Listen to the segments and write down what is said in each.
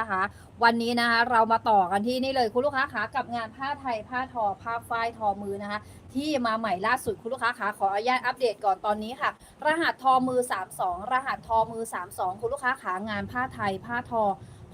นะคะวันนี้นะคะเรามาต่อกันที่นี่เลยคุณลูกค้าขากับงานผ้าไทยผ้าทอผ้าฝ้ายทอมือนะคะ ที่มาใหม่ล่าสุดคุณลูกค้าขาขออนุญาตอัปเดตก่อนตอนนี้ค่ะ รหัสทอมือ 32 รหัสทอมือ 32 คุณลูกค้าขางานผ้าไทยผ้าทอ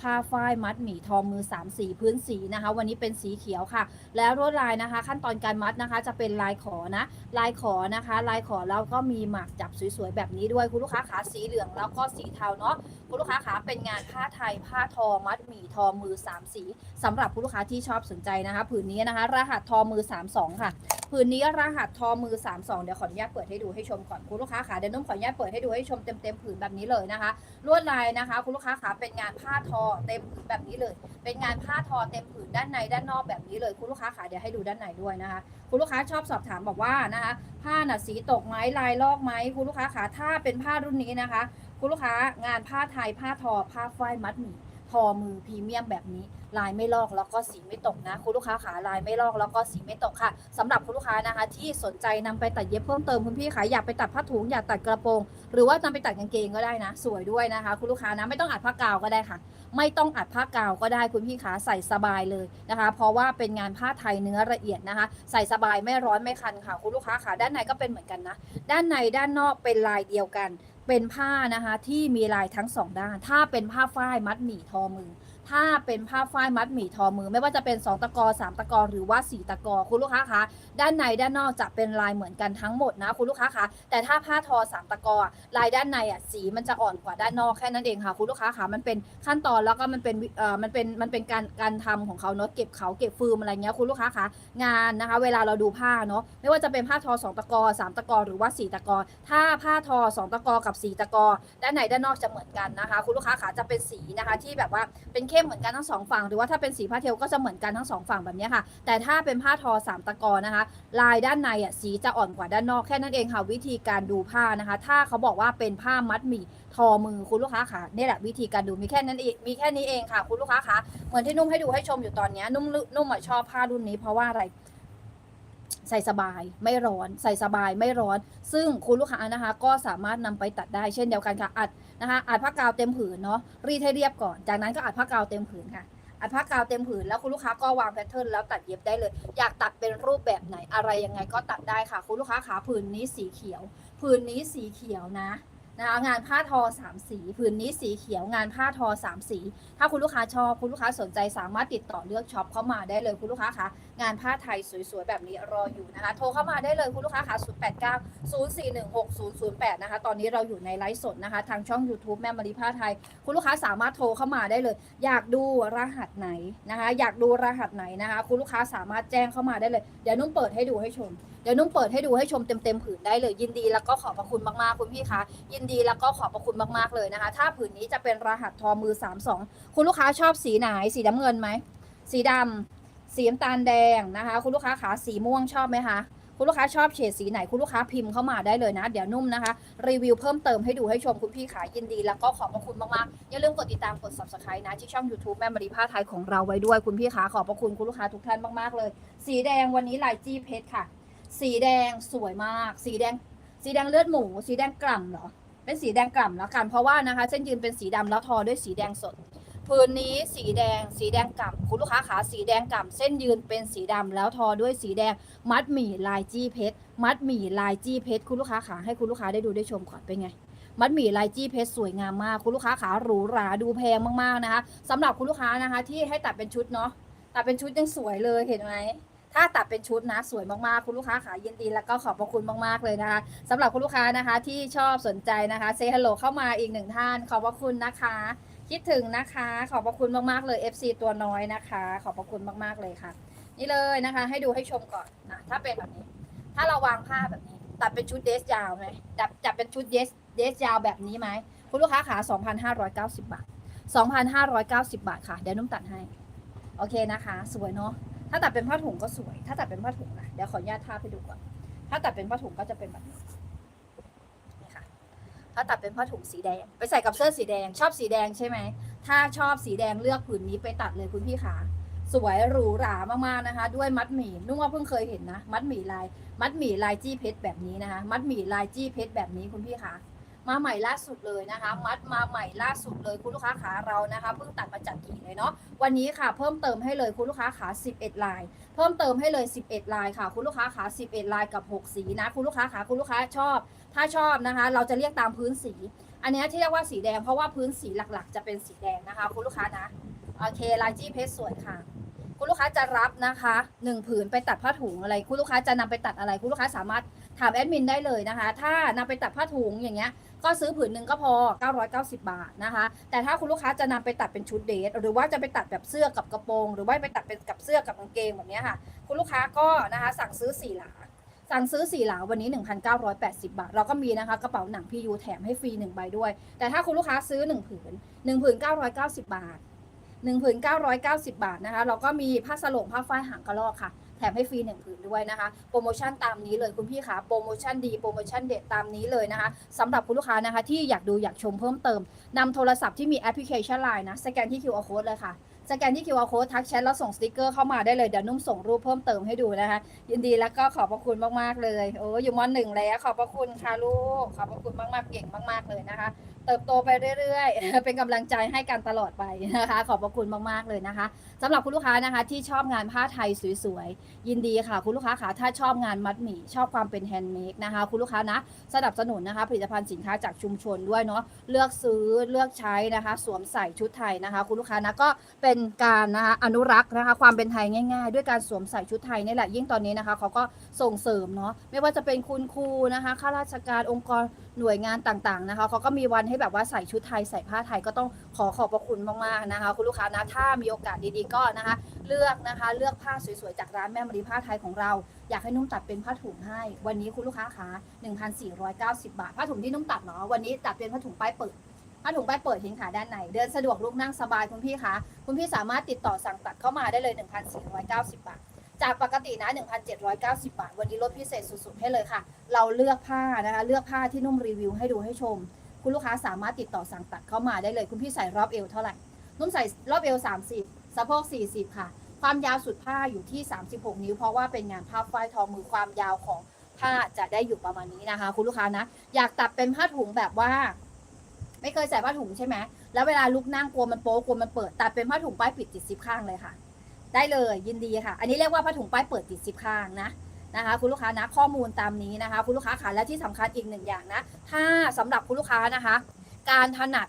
ผ้าฝ้ายมัดหมี่ทองมือ 3 สีพื้นสีนะคะ วันนี้เป็นสีเขียวค่ะ แล้วลวดลายนะคะ ขั้นตอนการมัดนะคะจะเป็นลายขอนะ ลายขอนะคะ ลายขอแล้วก็มีหมากจับสวยๆแบบนี้ด้วยคุณลูกค้าขาสีเหลืองแล้วก็สีเทาเนาะคุณลูกค้าขาเป็นงานผ้าไทยผ้าทอมัดหมี่ทอมือ 3 สีสำหรับคุณลูกค้าที่ชอบสนใจนะคะผืนนี้นะคะ รหัสทอมือ 32 ค่ะผืนนี้รหัสทอมือ 32 เดี๋ยวขออนุญาตเปิดให้ดูให้ชมก่อนคุณลูกค้าขาเดี๋ยวนุ่มขออนุญาตเปิดให้ดูให้ชมเต็มๆผืนแบบนี้เลยนะคะ ลวดลายนะคะ คุณลูกค้าขาเป็นงานผ้าทอเต็มผืนแบบนี้เลย เป็นงานผ้าทอเต็มผืนด้านในด้านนอกแบบนี้เลย คุณลูกค้าขาเดี๋ยวให้ดูด้านในด้วยนะคะ คุณลูกค้าชอบสอบถามบอกว่านะคะ ผ้าหนาสีตกไหมลายลอกไหมคุณลูกค้าขาถ้าเป็นผ้ารุ่นนี้นะคะ คุณลูกค้างานผ้าไทยผ้าทอผ้าฝ้ายมัดหมี่ทอมือพรีเมียมแบบนี้ ลายไม่ลอกแล้วก็สีไม่ตกนะ คุณลูกค้าขาลายไม่ลอกแล้วก็สีไม่ตกค่ะสำหรับคุณลูกค้านะคะ ที่สนใจนำไปตัดเย็บเพิ่มเติมคุณพี่ขาอยากไปตัดผ้าถุงอยากตัดกระโปรง หรือว่านำไปตัดกางเกงก็ได้นะ สวยด้วยนะคะ คุณลูกค้านะไม่ต้องอัดผ้ากาวก็ได้ค่ะ ไม่ต้องอัดผ้ากาวก็ได้คุณพี่ขาใส่สบายเลยนะคะ เพราะว่าเป็นงานผ้าไทยเนื้อละเอียดนะคะ ใส่สบายไม่ร้อนไม่คันค่ะ คุณลูกค้าขาด้านในก็เป็นเหมือนกันนะ ด้านในด้านนอกเป็นลายเดียวกันเป็นผ้านะคะที่มีลายทั้งสองด้าน ถ้าเป็นผ้าฝ้ายมัดหมี่ทอมือ ถ้าเป็นผ้าฝ้ายมัดหมี่ทอมือ ไม่ว่าจะเป็น 2 ตะกอ 3 ตะกอ หรือว่า 4 ตะกอ คุณลูกค้าคะด้านในด้านนอกจะเป็นลายเหมือนกันทั้งหมดนะคุณลูกค้าคะแต่ถ้าผ้าทอ 3 ตะกอลายด้านในอะสีมันจะอ่อนกว่าด้านนอกแค่นั้นเองค่ะคุณลูกค้าคะมันเป็นขั้นตอนแล้วก็มันเป็นเอ่อมันเป็นมันเป็นการการทำของเขาเนาะเก็บเขาเก็บฟืมอะไรเงี้ยคุณลูกค้าคะงานนะคะ เวลาเราดูผ้าเนาะไม่ว่าจะเป็นผ้าทอ 2 ตะกอ 3 ตะกอ หรือว่า 4 ตะกอ ถ้าผ้าทอ 2 ตะกอกับ 4 ตะกอ ด้านในด้านนอกจะเหมือนกันนะคะ คุณลูกค้าขาจะเป็นสีนะคะที่แบบว่าเป็นเข้มเหมือนกันทั้งสองฝั่งหรือว่าถ้าเป็นสีผ้าเทลก็จะเหมือนกันทั้งสองฝั่งแบบนี้ค่ะ แต่ถ้าเป็นผ้าทอสามตะกอนะคะ ลายด้านในอะสีจะอ่อนกว่าด้านนอกแค่นั้นเองค่ะ วิธีการดูผ้านะคะ ถ้าเขาบอกว่าเป็นผ้ามัดหมี่ทอมือคุณลูกค้าค่ะนี่แหละวิธีการดูมีแค่นั้นเองมีแค่นี้เองค่ะ คุณลูกค้าคะเหมือนที่นุ่มให้ดูให้ชมอยู่ตอนนี้นุ่มนุ่มอะชอบผ้ารุ่นนี้เพราะว่าอะไร ใส่สบายไม่ร้อน ใส่สบายไม่ร้อน ซึ่งคุณลูกค้านะคะ ก็สามารถนำไปตัดได้เช่นเดียวกันค่ะอัดนะคะอัดผ้ากาวเต็มผืนเนาะรีดให้เรียบก่อน จากนั้นก็อัดผ้ากาวเต็มผืนค่ะอัดผ้ากาวเต็มผืนแล้วคุณลูกค้าก็วางแพทเทิร์นแล้วตัดเย็บได้เลย อยากตัดเป็นรูปแบบไหนอะไรยังไงก็ตัดได้ค่ะ คุณลูกค้าขาผืนนี้สีเขียว ผืนนี้สีเขียวนะนะคะงานผ้าทอสามสีผืนนี้สีเขียวงานผ้าทอสามสี ถ้าคุณลูกค้าชอบคุณลูกค้าสนใจสามารถติดต่อเลือกช็อปเข้ามาได้เลยคุณลูกค้าคะงานผ้าไทยสวยๆ แบบนี้รออยู่นะคะ โทรเข้ามาได้เลยคุณลูกค้าค่ะ089 0416 008 นะคะ ตอนนี้เราอยู่ในไลฟ์สดนะคะ ทางช่อง YouTube แม่มารีผ้าไทย คุณลูกค้าสามารถโทรเข้ามาได้เลย อยากดูรหัสไหนนะคะ อยากดูรหัสไหนนะคะ คุณลูกค้าสามารถแจ้งเข้ามาได้เลย เดี๋ยวนุ่มเปิดให้ดูให้ชม เดี๋ยวนุ่มเปิดให้ดูให้ชมเต็มๆผืนได้เลย ยินดีแล้วก็ขอบพระคุณมากๆคุณพี่คะยินดีแล้วก็ขอบพระคุณมากๆเลยนะคะ ถ้าผืนนี้จะเป็นรหัสทอมือ 32 คุณลูกค้าชอบสีไหนสีน้ำเงินไหมสีดำ สีน้ำตาลแดงนะคะ คุณลูกค้าขาสีม่วงชอบไหมคะคุณลูกค้าชอบเฉดสีไหนคุณลูกค้าพิมพ์เข้ามาได้เลยนะ เดี๋ยวนุ่มนะคะ รีวิวเพิ่มเติมให้ดูให้ชมคุณพี่ขายยินดี แล้วก็ขอบพระคุณมากๆอย่าลืมกดติดตามกด subscribe นะ ที่ช่อง YouTube แม่มารีผ้าไทยของเราไว้ด้วยคุณพี่ขาขอบพระคุณคุณลูกค้าทุกท่านมากๆเลย สีแดงวันนี้ลายจี้เพชรค่ะ สีแดงสวยมาก สีแดง สีแดงเลือดหมู สีแดงกล่ำเหรอเป็นสีแดงกล่ำแล้วกันเพราะว่านะคะ เส้นยืนเป็นสีดำแล้วทอด้วยสีแดงสด พื้นนี้สีแดง สีแดงกล่ำคุณลูกค้าขาสีแดงกล่ำเส้นยืนเป็นสีดำแล้วทอด้วยสีแดง มัดหมี่ลายจี้เพชร มัดหมี่ลายจี้เพชรคุณลูกค้าขาให้คุณลูกค้าได้ดูได้ชมก่อนเป็นไง มัดหมี่ลายจี้เพชรสวยงามมากคุณลูกค้าขาหรูหราดูแพงมากๆนะคะสำหรับคุณลูกค้านะคะ ที่ให้ตัดเป็นชุดเนาะตัดเป็นชุดยังสวยเลยเห็นไหมถ้าตัดเป็นชุดนะสวยมากๆ คุณลูกค้าขายินดีแล้วก็ขอบพระคุณมากๆเลยนะคะสำหรับคุณลูกค้านะคะที่ชอบสนใจนะคะเซฮัลโหลเข้ามาอีกหนึ่งท่าน ขอบพระคุณนะคะ คิดถึงนะคะ ขอบพระคุณมากๆเลย FC ตัวน้อยนะคะ ขอบพระคุณมากๆเลยค่ะ นี่เลยนะคะ ให้ดูให้ชมก่อนนะถ้าเป็นแบบนี้ ถ้าเราวางผ้าแบบนี้ ตัดเป็นชุดเดสยาวไหมจับจับเป็นชุดเดสเดสยาวแบบนี้ไหมคุณลูกค้าขา2,590 บาท 2,590 บาทค่ะ เดี๋ยวนุ่มตัดให้ โอเคนะคะ สวยเนาะถ้าตัดเป็นผ้าถุงก็สวย ถ้าตัดเป็นผ้าถุงนะเดี๋ยวขออนุญาตทาบให้ดูก่อน ถ้าตัดเป็นผ้าถุงก็จะเป็นแบบนี้ ถ้าตัดเป็นผ้าถุงสีแดง ไปใส่กับเสื้อสีแดง ชอบสีแดงใช่ไหม ถ้าชอบสีแดงเลือกผืนนี้ไปตัดเลยคุณพี่ขาสวยหรูหรามากๆนะคะ ด้วยมัดหมี่นุ่งว่าเพิ่งเคยเห็นนะ มัดหมี่ลาย มัดหมี่ลายจี้เพชรแบบนี้นะคะ มัดหมี่ลายจี้เพชรแบบนี้คุณพี่ขามาใหม่ล่าสุดเลยนะคะ มัดมาใหม่ล่าสุดเลยคุณลูกค้าขาเรานะคะเพิ่งตัดมาจากกี่เลยเนาะวันนี้ค่ะเพิ่มเติมให้เลยคุณลูกค้าขา 11 ลาย เพิ่มเติมให้เลย 11 ลายค่ะ คุณลูกค้าขา 11 ลายกับ 6 สีนะ คุณลูกค้าขาคุณลูกค้าชอบ ถ้าชอบนะคะ เราจะเรียกตามพื้นสี อันนี้ที่เรียกว่าสีแดงเพราะว่าพื้นสีหลักๆ จะเป็นสีแดงนะคะ คุณลูกค้านะโอเคลายจี้เพชรสวยค่ะ คุณลูกค้าจะรับนะคะหนึ่งผืนไปตัดผ้าถุงอะไร คุณลูกค้าจะนำไปตัดอะไร คุณลูกค้าสามารถถามแอดมินได้เลยนะคะ ถ้านำไปตัดผ้าถุงอย่างเงี้ยก็ซื้อผืนหนึ่งก็พอ 990 บาทนะคะ แต่ถ้าคุณลูกค้าจะนำไปตัดเป็นชุดเดท หรือว่าจะไปตัดแบบเสื้อกับกระโปรง หรือว่าไปตัดเป็นกับเสื้อกับกางเกงแบบเนี้ยค่ะ คุณลูกค้าก็นะคะสั่งซื้อสี่หลา สั่งซื้อสี่หลาวันนี้ 1,980 บาท เราก็มีนะคะกระเป๋าหนังพียูแถมให้ฟรีหนึ่งใบด้วย แต่ถ้าคุณลูกค้าซื้อหนึ่งผืนหนึ่งผืน 990 บาทหนึ่งผืน 990 บาทนะคะ เราก็มีผ้าสโลงผ้าฝ้ายหางกระรอกค่ะ แถมให้ฟรีหนึ่งผืนด้วยนะคะ โปรโมชั่นตามนี้เลยคุณพี่คะโปรโมชั่นดีโปรโมชั่นเด็ดตามนี้เลยนะคะสำหรับคุณลูกค้านะคะที่อยากดูอยากชมเพิ่มเติมนำโทรศัพท์ที่มีแอปพลิเคชัน Line นะสแกนที่ QR code เลยค่ะ สแกนที่ QR code ทักแชทแล้วส่งสติกเกอร์เข้ามาได้เลย เดี๋ยวนุ่มส่งรูปเพิ่มเติมให้ดูนะคะ ยินดีแล้วก็ขอบพระคุณมากๆเลย โอ้อยู่มหนึ่งแล้ว ขอบพระคุณค่ะลูก ขอบพระคุณมากๆเก่งมาก ๆเลยนะคะ เติบโตไปเรื่อยๆ เป็นกำลังใจให้กันตลอดไปนะคะ ขอบพระคุณมากๆเลยนะคะสำหรับคุณลูกค้านะคะ ที่ชอบงานผ้าไทยสวยๆ ยินดีค่ะ คุณลูกค้าค่ะถ้าชอบงานมัดหมี่ชอบความเป็นแฮนด์เมดนะคะ คุณลูกค้านะสนับสนุนนะคะ ผลิตภัณฑ์สินค้าจากชุมชนด้วยเนาะเลือกซื้อเลือกใช้นะคะ สวมใส่ชุดไทยนะคะ คุณลูกค้านะก็เป็นการนะคะอนุรักษ์นะคะ ความเป็นไทยง่าย ๆ ด้วยการสวมใส่ชุดไทยนี่แหละยิ่งตอนนี้นะคะเขาก็ส่งเสริมเนาะไม่ว่าจะเป็นคุณครูนะคะข้าราชการองค์กร หน่วยงานต่างๆนะคะเขาก็มีวันให้แบบว่าใส่ชุดไทยใส่ผ้าไทยก็ต้องขอขอบพระคุณมากๆนะคะ คุณลูกค้านะถ้ามีโอกาสดีๆก็นะคะ เลือกนะคะ เลือกผ้าสวยๆจากร้านแม่มรีผ้าไทยของเรา อยากให้นุ่มตัดเป็นผ้าถุงให้ วันนี้คุณลูกค้าคะ1,490 บาท ผ้าถุงที่นุ่มตัดเนาะวันนี้ตัดเป็นผ้าถุงป้ายเปิดผ้าถุงป้ายเปิดเห็นขาด้านในเดินสะดวกลุกนั่งสบายคุณพี่คะคุณพี่สามารถติดต่อสั่งตัดเข้ามาได้เลย 1,490 บาท จากปกตินะ 1,790 บาท วันนี้ลดพิเศษสุดๆ ให้เลยค่ะ เราเลือกผ้านะคะ เลือกผ้าที่นุ่มรีวิวให้ดูให้ชม คุณลูกค้าสามารถติดต่อสั่งตัดเข้ามาได้เลย คุณพี่ใส่รอบเอวเท่าไหร่ นุ่มใส่รอบเอว 30 สะโพก 40 ค่ะ ความยาวสุดผ้าอยู่ที่ 36 นิ้ว เพราะว่าเป็นงานผ้าฝ้ายทองมือความยาวของผ้าจะได้อยู่ประมาณนี้นะคะ คุณลูกค้านะ อยากตัดเป็นผ้าถุงแบบว่า ไม่เคยใส่ผ้าถุงใช่ไหมแล้วเวลาลุกนั่งกลัวมันโป๊กลัวมันเปิด ตัดเป็นผ้าถุงป้ายปิดติดซิปข้างเลยค่ะ ได้เลยยินดีค่ะ อันนี้เรียกว่าผ้าถุงป้ายเปิดติดซิปข้างนะนะคะคุณลูกค้านะข้อมูลตามนี้นะคะ คุณลูกค้าขาและที่สำคัญอีกหนึ่งอย่างนะ ถ้าสำหรับคุณลูกค้านะคะ การถนัด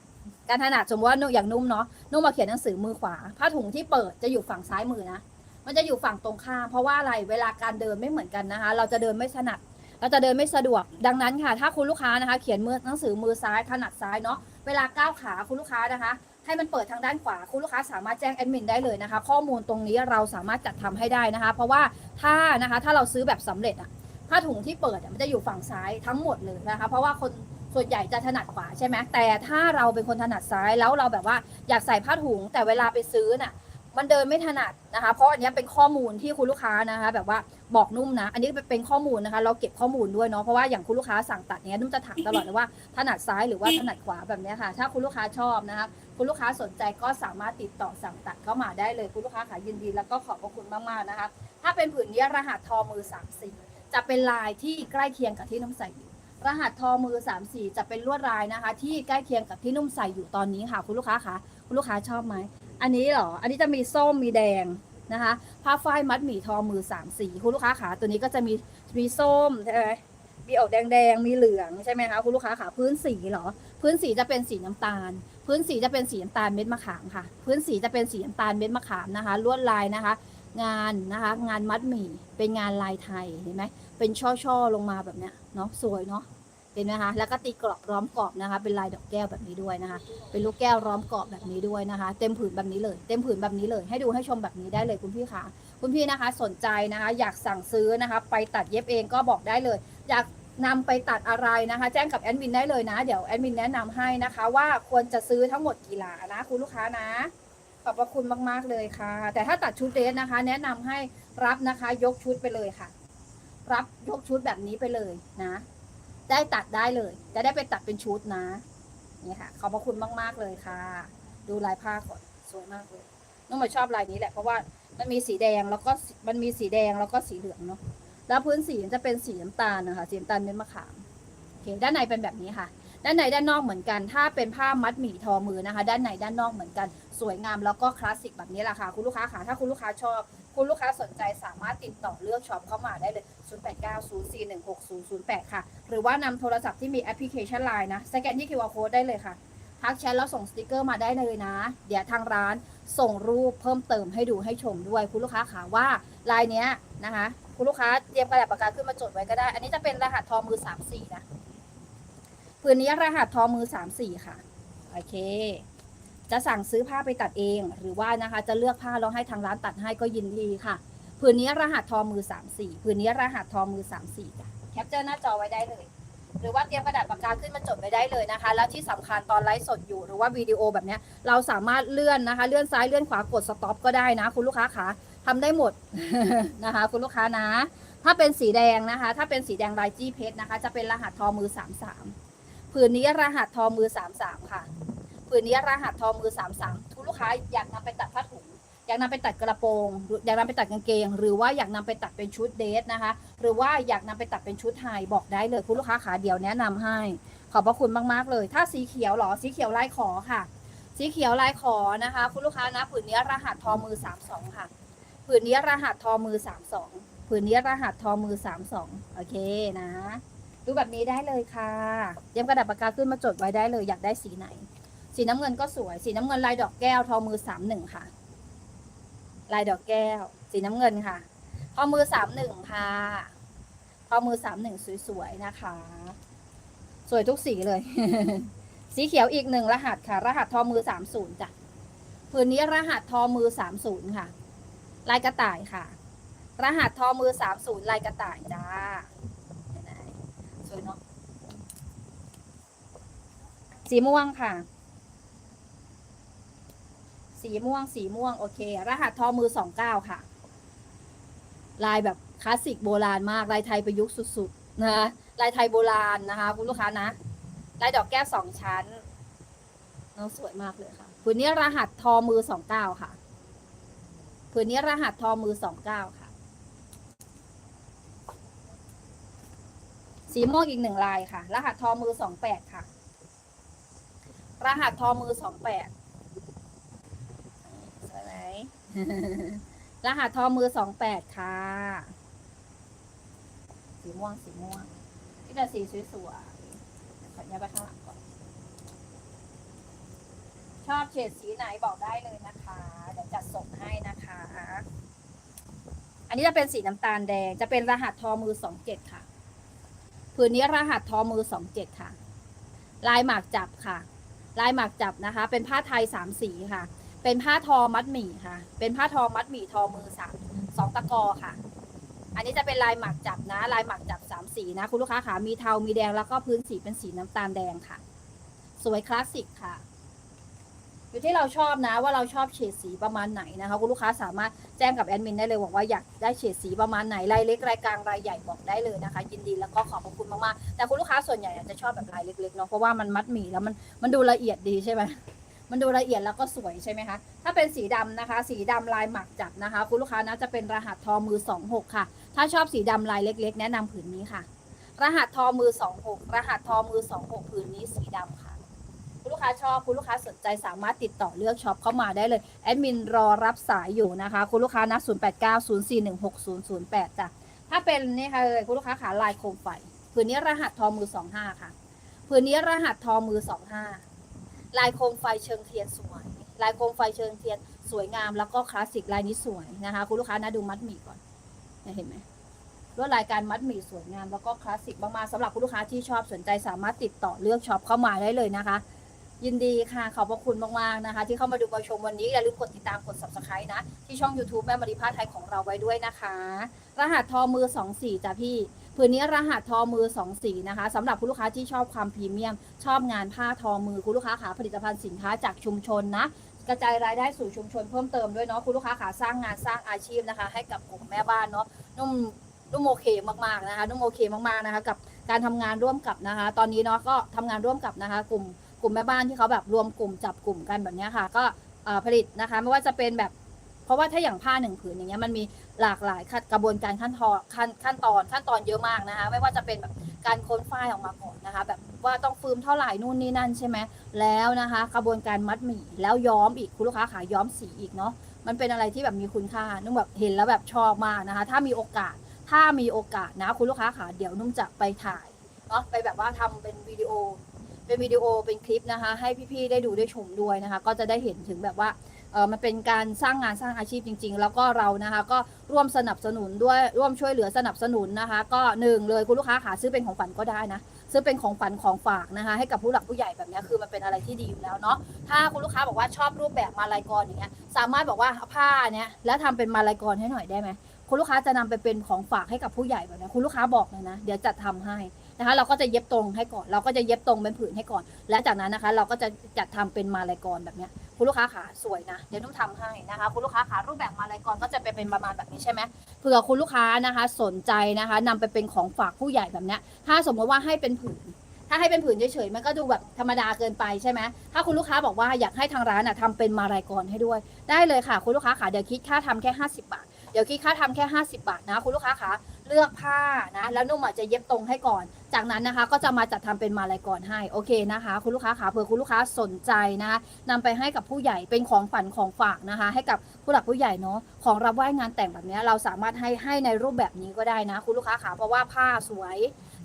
การถนัดสมมติว่านุ่มอย่างนุ่มเนาะนุ่มมาเขียนหนังสือมือขวา ผ้าถุงที่เปิดจะอยู่ฝั่งซ้ายมือนะมันจะอยู่ฝั่งตรงข้ามเพราะว่าอะไรเวลาการเดินไม่เหมือนกันนะคะ เราจะเดินไม่ถนัดเราจะเดินไม่สะดวกดังนั้นค่ะ ถ้าคุณลูกค้านะคะ เขียนมือหนังสือมือซ้ายถนัดซ้ายเนาะเวลาก้าวขาคุณลูกค้านะคะ ให้มันเปิดทางด้านขวา คุณลูกค้าสามารถแจ้งแอดมินได้เลยนะคะ ข้อมูลตรงนี้เราสามารถจัดทำให้ได้นะคะ เพราะว่าถ้านะคะถ้าเราซื้อแบบสำเร็จอะผ้าถุงที่เปิดมันจะอยู่ฝั่งซ้ายทั้งหมดเลยนะคะ เพราะว่าคนส่วนใหญ่จะถนัดขวาใช่ไหมแต่ถ้าเราเป็นคนถนัดซ้ายแล้วเราแบบว่าอยากใส่ผ้าถุงแต่เวลาไปซื้อน่ะ มันเดินไม่ถนัดนะคะ เพราะอันเนี้ยเป็นข้อมูลที่คุณลูกค้านะคะ แบบว่าบอกนุ่มนะ อันนี้เป็นข้อมูลนะคะ เราเก็บข้อมูลด้วยเนาะ เพราะว่าอย่างคุณลูกค้าสั่งตัดเนี้ยนุ่มจะถามตลอดเลยว่าถนัดซ้ายหรือว่าถนัดขวาแบบเนี้ยค่ะ ถ้าคุณลูกค้าชอบนะคะ คุณลูกค้าสนใจก็สามารถติดต่อสั่งตัดเข้ามาได้เลย คุณลูกค้าขายินดีแล้วก็ขอบพระคุณมากๆนะคะ ถ้าเป็นผืนนี้รหัสทอมือ3 4จะเป็นลายที่ใกล้เคียงกับที่นุ่มใส่อยู่รหัสทอมือ 3 4 จะเป็นลวดลายนะคะ ที่ใกล้เคียงกับที่นุ่มใส่อยู่ตอนนี้ค่ะ คุณลูกค้าคะคุณลูกค้าชอบไหม อันนี้เหรอ อันนี้จะมีส้มมีแดงนะคะ ผ้าฝ้ายมัดหมี่ทอมือสามสีคุณลูกค้าขาตัวนี้ก็จะมีมีส้มใช่ไหมมีออกแดงแดงๆมีเหลืองใช่ไหมคะคุณลูกค้าขาพื้นสีเหรอ พื้นสีจะเป็นสีน้ำตาล พื้นสีจะเป็นสีน้ำตาลเม็ดมะขามค่ะ พื้นสีจะเป็นสีน้ำตาลเม็ดมะขามนะคะ ลวดลายนะคะ งานนะคะ งานมัดหมี่เป็นงานลายไทยเห็นไหมเป็นช่อๆลงมาแบบเนี้ยเนาะสวยเนาะ เห็นไหมคะแล้วก็ตีกรอบร้อมกรอบนะคะ เป็นลายดอกแก้วแบบนี้ด้วยนะคะ เป็นลูกแก้วร้อมกรอบแบบนี้ด้วยนะคะ เต็มผืนแบบนี้เลย เต็มผืนแบบนี้เลย ให้ดูให้ชมแบบนี้ได้เลยคุณพี่คะคุณพี่นะคะสนใจนะคะ อยากสั่งซื้อนะคะ ไปตัดเย็บเองก็บอกได้เลย อยากนำไปตัดอะไรนะคะ แจ้งกับแอดมินได้เลยนะ เดี๋ยวแอดมินแนะนำให้นะคะ ว่าควรจะซื้อทั้งหมดกี่หลานะ คุณลูกค้านะขอบพระคุณมาก ๆ เลยค่ะ แต่ถ้าตัดชุดเดรสนะคะ แนะนำให้รับนะคะ ยกชุดไปเลยค่ะ รับยกชุดแบบนี้ไปเลยนะ ได้ตัดได้เลย จะได้ไปตัดเป็นชุดนะ นี่ค่ะ ขอบพระคุณมาก ๆ เลยค่ะ ดูลายผ้าก่อน สวยมากเลย น้องมาชอบลายนี้แหละ เพราะว่ามันมีสีแดงแล้วก็มันมีสีแดงแล้วก็สีเหลืองเนาะ แล้วพื้นสีจะเป็นสีน้ำตาลนะคะ สีน้ำตาลเม็ดมะขาม โอเค ด้านในเป็นแบบนี้ค่ะ ด้านในด้านนอกเหมือนกัน ถ้าเป็นผ้ามัดหมี่ทอมือนะคะ ด้านในด้านนอกเหมือนกัน สวยงามแล้วก็คลาสสิกแบบนี้แหละค่ะ คุณลูกค้าค่ะ ถ้าคุณลูกค้าชอบ คุณลูกค้าสนใจสามารถติดต่อเลือกช็อปเข้ามาได้เลย 0890416008 ค่ะ หรือว่านำโทรศัพท์ที่มีแอปพลิเคชัน Line นะ สแกนที่ QR Code ได้เลยค่ะ ทักแชทแล้วส่งสติกเกอร์มาได้เลยนะ เดี๋ยวทางร้านส่งรูปเพิ่มเติมให้ดูให้ชมด้วย คุณลูกค้าค่ะว่าลายเนี้ยนะคะ คุณลูกค้าเตรียมกระดาษปากกาขึ้นมาจดไว้ก็ได้ อันนี้จะเป็นรหัสทอมือ 34 นะ ผืนนี้รหัสทอมือ 34 ค่ะ โอเค จะสั่งซื้อผ้าไปตัดเอง หรือว่านะคะจะเลือกผ้าแล้วให้ทางร้านตัดให้ก็ยินดีค่ะผืนนี้รหัสทอมือ 34ผืนนี้รหัสทอมือ 34จ้ะแคปเจอร์หน้าจอไว้ได้เลย หรือว่าเตรียมกระดาษปากกาขึ้นมาจดไว้ได้เลยนะคะ แล้วที่สำคัญตอนไลฟ์สดอยู่หรือว่าวิดีโอแบบนี้เราสามารถเลื่อนนะคะ เลื่อนซ้ายเลื่อนขวากดสต็อปก็ได้นะ คุณลูกค้าคะทำได้หมดนะคะ คุณลูกค้านะ ถ้าเป็นสีแดงนะคะ ถ้าเป็นสีแดงลายจี้เพชรนะคะ จะเป็นรหัสทอมือ 33ผืนนี้รหัสทอมือ 33 ค่ะ นนี้รหัสทอมือ33คุณลูกค้าอยากนำไปตัดผ้าถุงอยากนำไปตัดกระโปรงอยากนำไปตัดกางเกง หรือว่าอยากนำไปตัดเป็นชุดเดทนะคะ หรือว่าอยากนำไปตัดเป็นชุดไทยบอกได้เลยคุณลูกค้าขาเดียวแนะนำให้ ขอบพระคุณมากๆเลย ถ้าสีเขียวเหรอสีเขียวลายขอค่ะ สีเขียวลายขอนะคะ คุณลูกค้านะผืนนี้รหัสทอมือ32ค่ะผืนนี้รหัสทอมือ32ผืนนี้รหัสทอมือ32โอเคนะดูแบบนี้ได้เลยค่ะเตรียมกระดาษปากกาขึ้นมาจดไว้ได้เลย อยากได้สีไหน สีน้ำเงินก็สวย สีน้ำเงินลายดอกแก้ว ทอมือ31ค่ะ ลายดอกแก้ว สีน้ำเงินค่ะ ทอมือ31ค่ะ ทอมือ31สวยๆนะคะ สวยทุกสีเลย สีเขียวอีกหนึ่งรหัสค่ะ รหัสทอมือ30จ้ะผืนนี้รหัสทอมือ30ค่ะ ลายกระต่ายค่ะ รหัสทอมือ30ลายกระต่ายจ้าเห็นไหมสวยเนาะสีม่วงค่ะ สีม่วง สีม่วง โอเค รหัสทอมือ29ค่ะ ลายแบบคลาสสิกโบราณมาก ลายไทยประยุกต์สุดๆนะคะลายไทยโบราณนะคะ คุณลูกค้านะ ลายดอกแก้วสองชั้นน้องสวยมากเลยค่ะผืนนี้รหัสทอมือสองเก้าค่ะผืนนี้รหัสทอมือสองเก้าค่ะ สีม่วงอีกหนึ่งลายค่ะ รหัสทอมือสองแปดค่ะ รหัสทอมือสองแปด รหัสทอมือสองแปดค่ะ สีม่วงสีม่วงที่แต่สีสวยๆขออนุญาตไปข้างหลังก่อน ชอบเฉดสีไหนบอกได้เลยนะคะ เดี๋ยวจัดส่งให้นะคะ อันนี้จะเป็นสีน้ำตาลแดง จะเป็นรหัสทอมือสองเจ็ดค่ะ ผืนนี้รหัสทอมือสองเจ็ดค่ะ ลายหมากจับค่ะ ลายหมากจับนะคะ เป็นผ้าไทยสามสีค่ะ เป็นผ้าทอมัดหมี่ค่ะ เป็นผ้าทอมัดหมี่ทอมือสามสองตะกอค่ะ อันนี้จะเป็นลายหมากจับนะ ลายหมากจับสามสีนะ คุณลูกค้าขามีเทา มีแดงแล้วก็พื้นสีเป็นสีน้ำตาลแดงค่ะ สวยคลาสสิกค่ะ อยู่ที่เราชอบนะ ว่าเราชอบเฉดสีประมาณไหนนะคะคุณลูกค้าสามารถแจ้งกับแอดมินได้เลยบอกว่าอยากได้เฉดสีประมาณไหนรายเล็กรายกลางรายใหญ่บอกได้เลยนะคะ ยินดีแล้วก็ขอบพระคุณมากๆแต่คุณลูกค้าส่วนใหญ่จจะชอบแบบลายเล็กๆเนาะเพราะว่ามันมัดหมี่แล้วมันมันดูละเอียดดีใช่ไหม มันดูละเอียดแล้วก็สวยใช่ไหมคะ ถ้าเป็นสีดำนะคะ สีดำลายหมักจับนะคะ คุณลูกค้านะจะเป็นรหัสทอมือ 26 ค่ะ ถ้าชอบสีดำลายเล็ก ๆ แนะนำผืนนี้ค่ะ รหัสทอมือ 26 รหัสทอมือ 26 ผืนนี้สีดำค่ะ คุณลูกค้าชอบคุณลูกค้าสนใจสามารถติดต่อเลือกช็อปเข้ามาได้เลยแอดมินรอรับสายอยู่นะคะ คุณลูกค้านะ0890416008จ้ะถ้าเป็นนี่ค่ะเลยคุณลูกค้าขาลายโคมไฟผืนนี้รหัสทอมือ 25 ค่ะผืนนี้รหัสทอมือ 25 ลายโคมไฟเชิงเทียนสวย ลายโคมไฟเชิงเทียนสวยงามแล้วก็คลาสสิกลายนี้สวยนะคะ คุณลูกค้านะดูมัดหมี่ก่อนเห็นไหมลวดลายการมัดหมี่สวยงามแล้วก็คลาสสิกมากๆสำหรับคุณลูกค้าที่ชอบสนใจสามารถติดต่อเลือกช็อปเข้ามาได้เลยนะคะ ยินดีค่ะ ขอบพระคุณมากๆนะคะ ที่เข้ามาดูมาชมวันนี้อย่าลืมกดติดตามกด subscribe นะ ที่ช่อง YouTube แม่มาริพาไทยของเราไว้ด้วยนะคะ รหัสทอมือ 24จ้ะพี่ ผืนนี้รหัสทอมือ 2 สีนะคะสำหรับคุณลูกค้าที่ชอบความพรีเมียม ชอบงานผ้าทอมือคุณลูกค้าขาผลิตภัณฑ์สินค้าจากชุมชนนะกระจายรายได้สู่ชุมชนเพิ่มเติมด้วยเนาะคุณลูกค้าขาสร้างงานสร้างอาชีพนะคะ ให้กับกลุ่มแม่บ้านเนาะนุ่มนุ่มโอเคมากๆนะคะนุ่มโอเคมากๆนะคะกับการทำงานร่วมกับนะคะ ตอนนี้เนาะก็ทำงานร่วมกับนะคะ กลุ่มกลุ่มแม่บ้านที่เขาแบบรวมกลุ่มจับกลุ่มกันแบบนี้ค่ะ ก็ผลิตนะคะ ไม่ว่าจะเป็นแบบเพราะว่าถ้าอย่างผ้าหนึ่งผืนอย่างเงี้ยมันมี หลากหลายขั้นกระบวนการขั้นตอนขั้นขั้นตอนขั้นตอนเยอะมากนะคะ ไม่ว่าจะเป็นแบบการค้นฝ้ายออกมาก่อนนะคะ แบบว่าต้องฟืมเท่าไหร่นู่นนี่นั่นใช่ไหมแล้วนะคะ กระบวนการมัดหมี่แล้วย้อมอีกคุณลูกค้าขาย้อมสีอีกเนาะมันเป็นอะไรที่แบบมีคุณค่านุ่มแบบเห็นแล้วแบบชอบมากนะคะ ถ้ามีโอกาสถ้ามีโอกาสนะคุณลูกค้าขาเดี๋ยวนุ่มจะไปถ่ายเนาะไปแบบว่าทำเป็นวิดีโอ เป็นวิดีโอเป็นคลิปนะคะ ให้พี่ๆได้ดูได้ชมด้วยนะคะ ก็จะได้เห็นถึงแบบว่า เออมันเป็นการสร้างงานสร้างอาชีพจริง ๆ แล้วก็เรานะคะก็ร่วมสนับสนุนด้วยร่วมช่วยเหลือสนับสนุนนะคะ ก็หนึ่งเลยคุณลูกค้าขาซื้อเป็นของฝันก็ได้นะซื้อเป็นของฝันของฝากนะคะ ให้กับผู้หลักผู้ใหญ่แบบนี้คือมันเป็นอะไรที่ดีอยู่แล้วเนาะถ้าคุณลูกค้าบอกว่าชอบรูปแบบมาลายกรอย่างเงี้ยสามารถบอกว่าผ้าเนี้ยแล้วทำเป็นมาลายกรให้หน่อยได้ไหมคุณลูกค้าจะนำไปเป็นของฝากให้กับผู้ใหญ่แบบนี้คุณลูกค้าบอกเลยนะ เดี๋ยวจัดทำให้ นะคะ เราก็จะเย็บตรงให้ก่อน เราก็จะเย็บตรงเป็นผืนให้ก่อน และจากนั้นนะคะ เราก็จะจัดทำเป็นมาลายกรแบบเนี้ยคุณลูกค้าขาสวยนะเดี๋ยวต้องทำให้นะคะ คุณลูกค้าขารูปแบบมาลายกรก็จะเป็นเป็นประมาณแบบนี้ใช่ไหมเผื่อคุณลูกค้านะคะ สนใจนะคะนำไปเป็นของฝากผู้ใหญ่แบบเนี้ยถ้าสมมติว่าให้เป็นผืนถ้าให้เป็นผืนเฉยๆ มันก็ดูแบบธรรมดาเกินไปใช่ไหม ถ้าคุณลูกค้าบอกว่าอยากให้ทางร้านอะทำเป็นมารายกรให้ด้วย ได้เลยค่ะ คุณลูกค้าขาเดี๋ยวคิดค่าทำแค่ 50 บาท เดี๋ยวคิดค่าทำแค่ 50 บาทนะ คุณลูกค้าขา เลือกผ้านะแล้วนุ่มอาจจะเย็บตรงให้ก่อน จากนั้นนะคะก็จะมาจัดทำเป็นมารายกรให้โอเคนะคะ คุณลูกค้าขาเผื่อคุณลูกค้าสนใจนะคะนำไปให้กับผู้ใหญ่เป็นของฝันของฝากนะคะ ให้กับผู้หลักผู้ใหญ่เนาะของรับไหว้งานแต่งแบบนี้เราสามารถให้ให้ในรูปแบบนี้ก็ได้นะ คุณลูกค้าขาเพราะว่าผ้าสวย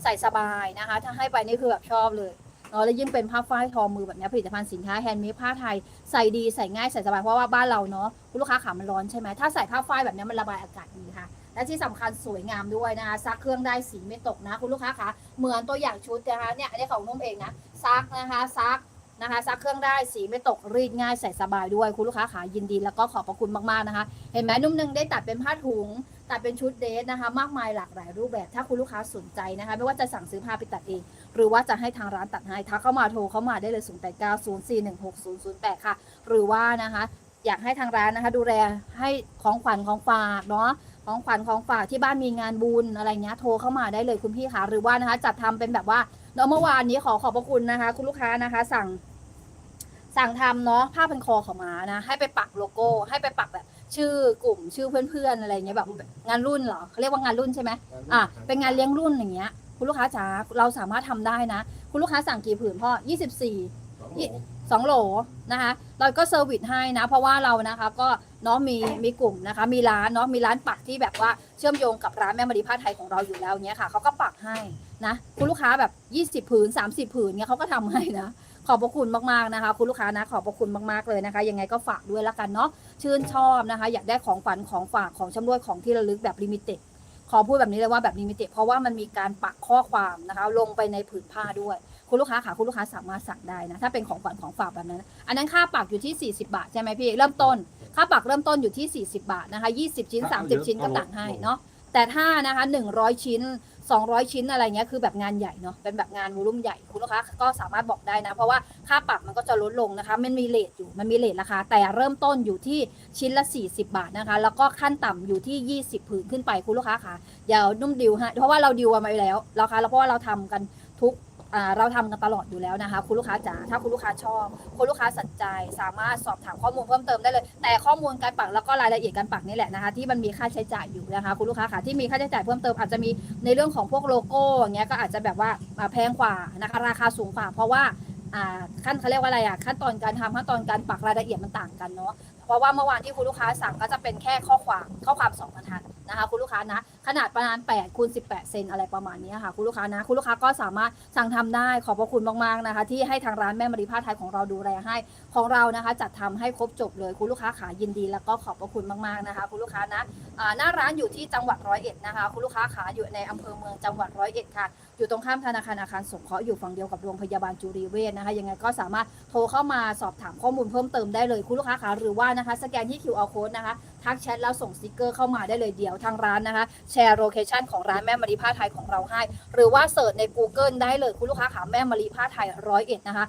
ใส่สบายนะคะ ถ้าให้ไปนี่คือแบบชอบเลยเนาะแล้วยิ่งเป็นผ้าฝ้ายทอมือแบบนี้ผลิตภัณฑ์สินค้าแฮนด์เมดผ้าไทยใส่ดีใส่ง่ายใส่สบายเพราะว่าบ้านเราเนาะคุณลูกค้าขามันร้อนใช่ไหมถ้าใส่ผ้าฝ้ายแบบนี้มันระบายอากาศดีค่ะ และที่สำคัญสวยงามด้วยนะคะซักเครื่องได้สีไม่ตกนะ คุณลูกค้าคะเหมือนตัวอย่างชุดนะคะเนี่ยอันนี้ของนุ่มเองนะซักนะคะซักนะคะซักเครื่องได้สีไม่ตกรีดง่ายใส่สบายด้วยคุณลูกค้าขายินดีแล้วก็ขอบพระคุณมากๆนะคะ เห็นไหมนุ่มหนึงได้ตัดเป็นผ้าถุงตัดเป็นชุดเดทนะคะ มากมายหลากหลายรูปแบบ ถ้าคุณลูกค้าสนใจนะคะ ไม่ว่าจะสั่งซื้อผ้าไปตัดเอง หรือว่าจะให้ทางร้านตัดให้ทักเข้ามาโทรเข้ามาได้เลย0 8 9 0 4 1 6 0 0 8 ค่ะ หรือว่านะคะ อยากให้ทางร้านนะคะ ดูแลให้ของขวัญของฝากเนาะ ของขวัญของฝากที่บ้านมีงานบุญอะไรเงี้ยโทรเข้ามาได้เลยคุณพี่คะหรือว่านะคะ จัดทำเป็นแบบว่าเนาะเมื่อวานนี้ขอขอบพระคุณนะคะ คุณลูกค้านะคะ สั่ง สั่งทำเนาะผ้าพันคอของม้านะ ให้ไปปักโลโก้ ให้ไปปักแบบ ชื่อกลุ่มชื่อเพื่อนๆอะไรเงี้ยแบบงานรุ่นเหรอเขาเรียกว่างานรุ่นใช่ไหมอะเป็นงานเลี้ยงรุ่นอย่างเงี้ย คุณลูกค้าจ๋าเราสามารถทำได้นะ คุณลูกค้าสั่งกี่ผืนพ่อ24 2โหลนะคะ เราก็เซอร์วิสให้นะ เพราะว่าเรานะคะ ก็ เนาะมีมีกลุ่มนะคะ มีร้านเนาะมีร้านปักที่แบบว่าเชื่อมโยงกับร้านแม่มารีผ้าไทยของเราอยู่แล้วเนี้ยค่ะเขาก็ปักให้นะคุณลูกค้าแบบ 20 ผืน 30 ผืนเนี้ยเขาก็ทำให้นะขอบพระคุณมากๆนะคะ คุณลูกค้านะขอบพระคุณมากๆเลยนะคะ ยังไงก็ฝากด้วยละกันเนาะชื่นชอบนะคะ อยากได้ของฝันของฝากของชำร่วยของที่ระลึกแบบลิมิเต็ดขอพูดแบบนี้เลยว่าแบบลิมิเต็ดเพราะว่ามันมีการปักข้อความนะคะ ลงไปในผืนผ้าด้วย คุณลูกค้าค่ะคุณลูกค้าสามารถสั่งได้นะถ้าเป็นของขวัญของฝากแบบนั้น อันนั้นค่าปักอยู่ที่ 40 บาทใช่ไหมพี่เริ่มต้น ค่าปักเริ่มต้นอยู่ที่ 40 บาทนะคะ20 ชิ้น 30 ชิ้นก็ต่างให้เนาะแต่ถ้านะคะ100 ชิ้น 200 ชิ้นอะไรเงี้ยคือแบบงานใหญ่เนาะเป็นแบบงานวอลุ่มใหญ่คุณลูกค้าก็สามารถบอกได้นะเพราะว่าค่าปักมันก็จะลดลงนะคะมันมีเลทอยู่มันมีเลทราคาแต่เริ่มต้นอยู่ที่ชิ้นละ 40 บาทนะคะ แล้วก็ขั้นต่ำอยู่ที่ 20 ผืนขึ้นไปคุณลูกค้าค่ะเดี๋ยวนุ่มดิวให้เพราะว่าเราดิวกันมาแล้วราคาแล้วเพราะว่าเราทำกันทุกอ่า เราทำกันตลอดอยู่แล้วนะคะ คุณลูกค้าจ๋าถ้าคุณลูกค้าชอบ คุณลูกค้าสนใจ สามารถสอบถามข้อมูลเพิ่มเติมได้เลย แต่ข้อมูลการปักแล้วก็รายละเอียดการปักนี่แหละนะคะ ที่มันมีค่าใช้จ่ายอยู่นะคะ คุณลูกค้าค่ะที่มีค่าใช้จ่ายเพิ่มเติมอาจจะมีในเรื่องของพวกโลโก้อย่างเงี้ยก็อาจจะแบบว่าแพงกว่านะคะราคาสูงกว่า เพราะว่าอ่าขั้นเขาเรียกว่าอะไรอะขั้นตอนการทำขั้นตอนการปักรายละเอียดมันต่างกันเนาะเพราะว่าเมื่อวานที่คุณลูกค้าสั่งก็จะเป็นแค่ข้อความข้อความสองบรรทัด นะคะคุณลูกค้านะขนาดประมาณ8คูณ18 เซนอะไรประมาณนี้ค่ะคุณลูกค้านะคุณลูกค้าก็สามารถสั่งทำได้ขอบพระคุณมากๆนะคะ ที่ให้ทางร้านแม่มารีผ้าไทยของเราดูแลให้ของเรานะคะ จัดทำให้ครบจบเลยคุณลูกค้าขายินดี แล้วก็ขอบพระคุณมากๆนะคะ คุณลูกค้านะหน้าร้านอยู่ที่จังหวัดร้อยเอ็ดนะคะ คุณลูกค้าขาอยู่ในอำเภอเมืองจังหวัดร้อยเอ็ดค่ะอยู่ตรงข้ามธนาคารอาคารสงเคราะห์อยู่ฝั่งเดียวกับโรงพยาบาลจุรีเวชนะคะยังไงก็สามารถโทรเข้ามาสอบถามข้อมูลเพิ่มเติมได้เลยคุณลูกค้าคะหรือว่านะคะสแกนที่ QR code นะคะ ทักแชทแล้วส่งสติกเกอร์เข้ามาได้เลยเดียวทางร้านนะคะ แชร์โลเคชันของร้านแม่มารีผ้าไทยของเราให้ หรือว่าเสิร์ชใน Google ได้เลยคุณลูกค้าขาแม่มารีผ้าไทยร้อยเอ็ดนะคะ